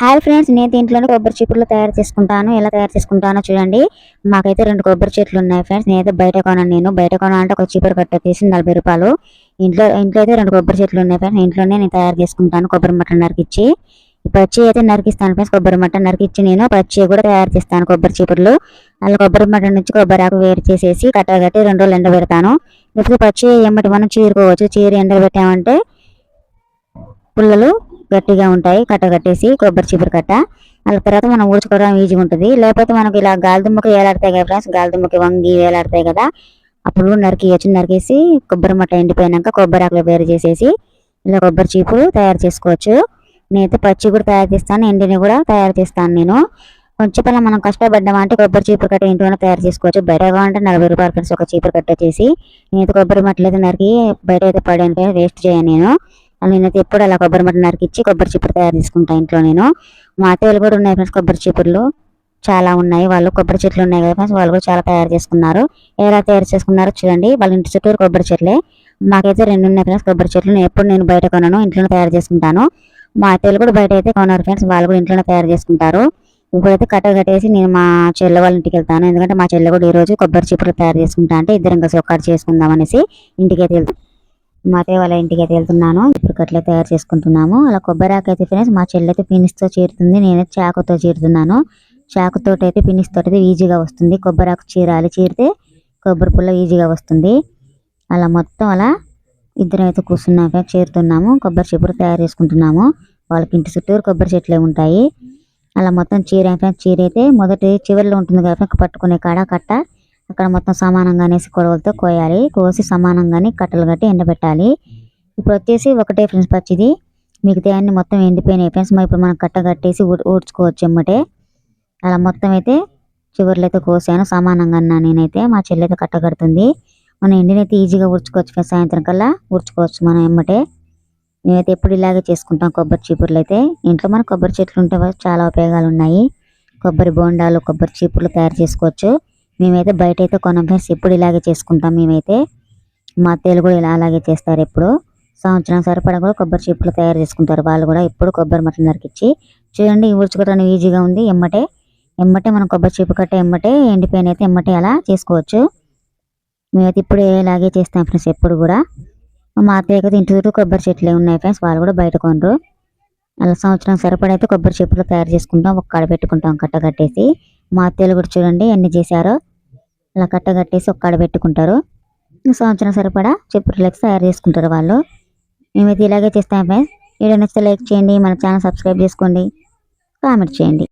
Hi friends నేను దీంట్లోనే కొబ్బరి చిప్పులు తయారు చేసుకుంటాను. ఎలా తయారు చేసుకుంటానో చూడండి. మాకైతే రెండు కొబ్బరి చెట్లు ఉన్నాయి ఫ్రెండ్స్ నేనైతే బయట కొనాను నేను. బయట కొనాలంటే ఒక చీపురు కట్ట తీసి నలభై రూపాయలు. ఇంట్లో ఇంట్లో అయితే రెండు కొబ్బరి చెట్లు ఉన్నాయి ఫ్రెండ్స్ ఇంట్లోనే నేను తయారు చేసుకుంటాను. కొబ్బరి మట్టలు నరికిచ్చి. పచ్చి అయితే నరికిస్తాను ఫ్రెండ్స్ కొబ్బరి మట్ట నరికిచ్చి నేను పచ్చి కూడా తయారు చేస్తాను కొబ్బరి చీపుర్లు. అలా కొబ్బరి మట్ట నుంచి కొబ్బరి ఆకు వేరు చేసేసి కట్ట కట్టి రెండు రోజులు ఎండబెడతాను. ఇప్పుడు పచ్చి ఏమిటి మనం చీరుకోవచ్చు? చీర ఎండబెట్టామంటే పుల్లలు గట్టిగా ఉంటాయి కట్ట కట్టేసి కొబ్బరి చీపురు కట్ట. అలా తర్వాత మనం ఊడ్చుకోవడం ఈజీగా ఉంటుంది లేకపోతే మనకి ఇలా గాలిదుమ్మకి వేలాడతాయి కదా ఫ్రెండ్స్ గాలిదుమ్మకి వంగి వేలాడతాయి కదా. అప్పుడు నరికేయచ్చు నరికేసి కొబ్బరి మట్ట ఎండిపోయినాక కొబ్బరి ఆకులు వేరు చేసేసి ఇలా కొబ్బరి చీపులు తయారు చేసుకోవచ్చు. నేనైతే పచ్చి కూడా తయారు చేస్తాను ఎండిని కూడా తయారు చేస్తాను నేను. కొంచెం పని మనం కష్టపడ్డామంటే కొబ్బరి చీపురు కట్ట ఇంట్లోనే తయారు చేసుకోవచ్చు. బయట కావాలంటే నలభై రూపాయలు ఫ్రెండ్స్ ఒక చీపురు కట్ట చేసి నేనైతే కొబ్బరి మట్టలు అయితే నరికి బయట అయితే పడాను వేస్ట్ చేయను నేను. నేనైతే ఎప్పుడు అలా కొబ్బరి మట్టి నరికిచ్చి కొబ్బరి చీపురు తయారు చేసుకుంటాను ఇంట్లో నేను. మా అత్తయ్యలు కూడా ఉన్నాయి ఫ్రెండ్స్ కొబ్బరి చీపుర్లు. చాలా ఉన్నాయి. వాళ్ళు కొబ్బరి చెట్లు ఉన్నాయి కదా ఫ్రెండ్స్ వాళ్ళు కూడా చాలా తయారు చేసుకున్నారు. ఎలా తయారు చేసుకున్నారో చూడండి. వాళ్ళ ఇంటి చుట్టూరు కొబ్బరి చెట్లే. మాకైతే రెండు ఉన్నాయి ఫ్రెండ్స్ కొబ్బరి చెట్లు. నేను ఎప్పుడు నేను బయట కొనను ఇంట్లోనే తయారు చేసుకుంటాను. మా అత్తయ్యలు కూడా బయట అయితే కొనరు ఫ్రెండ్స్ వాళ్ళు కూడా ఇంట్లోనే తయారు చేసుకుంటారు. ఇప్పుడైతే కట్ట కట్టేసి నేను మా చెల్లె వాళ్ళ ఇంటికి వెళ్తాను. ఎందుకంటే మా చెల్లె కూడా ఈ రోజు కొబ్బరి చీపులు తయారు చేసుకుంటా అంటే ఇద్దరం కలిసి ఒక్కటి చేసుకుందాం అనేసి ఇంటికి అయితే మా అత్తయ్య వాళ్ళ ఇంటికి అయితే వెళ్తున్నాను. ఇప్పుడు కట్లే తయారు చేసుకుంటున్నాము. అలా కొబ్బరి ఆకు అయితే ఫ్రెండ్స్ మా చెల్లెతే అయితే పినిస్తో చీరుతుంది. నేనైతే చాకుతో చీరుతున్నాను. చాకుతో అయితే పినిస్తో అయితే ఈజీగా వస్తుంది. కొబ్బరి ఆకు చీరాలి చీరితే కొబ్బరి పుల్ల ఈజీగా వస్తుంది. అలా మొత్తం అలా ఇద్దరం అయితే కూర్చున్నాక చేరుతున్నాము. కొబ్బరి చెప్పులు తయారు చేసుకుంటున్నాము. వాళ్ళకి ఇంటి చుట్టూరు కొబ్బరి చెట్లే ఉంటాయి. అలా మొత్తం చీర చీర అయితే మొదటి చివరిలో ఉంటుంది కాబట్టి పట్టుకునే కాడ కట్ట. అక్కడ మొత్తం సమానంగా అనేసి కొడవలతో కోయాలి. కోసి సమానంగానే కట్టలు కట్టి ఎండబెట్టాలి. ఇప్పుడు వచ్చేసి ఒకటే ఫ్రెండ్స్ పచ్చిది. మిగతా అన్ని మొత్తం ఎండిపోయినాయి ఫ్రెండ్స్. మరి ఇప్పుడు మనం కట్ట కట్టేసి ఊడ్చుకోవచ్చు ఎమ్మటే. అలా మొత్తం అయితే చివర్లో అయితే కోసాను. సమానంగా అన్నా నేనైతే. మా చెల్లి అయితే కట్ట కడుతుంది. మనం ఎండినైతే ఈజీగా ఊడ్చుకోవచ్చు ఫ్రెండ్స్. సాయంత్రం కల్లా ఊడ్చుకోవచ్చు మనం ఎమ్మటే. మేమైతే ఎప్పుడు ఇలాగే చేసుకుంటాం కొబ్బరి చీపుర్లు అయితే. ఇంట్లో మన కొబ్బరి చెట్లు ఉంటే చాలా ఉపయోగాలు ఉన్నాయి. కొబ్బరి బోండాలు కొబ్బరి చీపుర్లు తయారు చేసుకోవచ్చు. మేమైతే బయట అయితే కొనం ఫ్రెండ్స్ ఎప్పుడు ఇలాగే చేసుకుంటాం మేమైతే. మా అత్తయ్యలు కూడా ఇలా అలాగే చేస్తారు ఎప్పుడు. సంవత్సరం సరిపడా కూడా కొబ్బరి చీపులు తయారు చేసుకుంటారు. వాళ్ళు కూడా ఎప్పుడు కొబ్బరి మటన్ నరికిచ్చి చూడండి ఊడ్చుకోవడానికి ఈజీగా ఉంది. ఎమ్మటే ఎమ్మటే మనం కొబ్బరి చీపు కట్ట ఎమ్మటే ఎండిపోయిన అయితే ఎమ్మటే అలా చేసుకోవచ్చు. మేమైతే ఇప్పుడు ఇలాగే చేస్తాం ఫ్రెండ్స్ ఎప్పుడు కూడా. మా అత్తయ్యకి ఇంటి చుట్టూ కొబ్బరి చెట్లు ఉన్నాయి ఫ్రెండ్స్. వాళ్ళు కూడా బయట కొనరు. అలా సంవత్సరం సరిపడైతే కొబ్బరి చెప్పులు తయారు చేసుకుంటాం. ఒక కాడ పెట్టుకుంటాం కట్ట కట్టేసి. మా అత్తయ్యలు కూడా చూడండి ఎన్ని చేశారో. అలా కట్ట కట్టేసి ఒక్కడ పెట్టుకుంటారు. సంవత్సరం సరిపడా చెప్పులకి తయారు చేసుకుంటారు వాళ్ళు. మేమైతే ఇలాగే చేస్తాం ఫ్రెండ్స్. వీడియో నచ్చితే లైక్ చేయండి మన ఛానల్ సబ్స్క్రైబ్ చేసుకోండి. కామెంట్ చేయండి.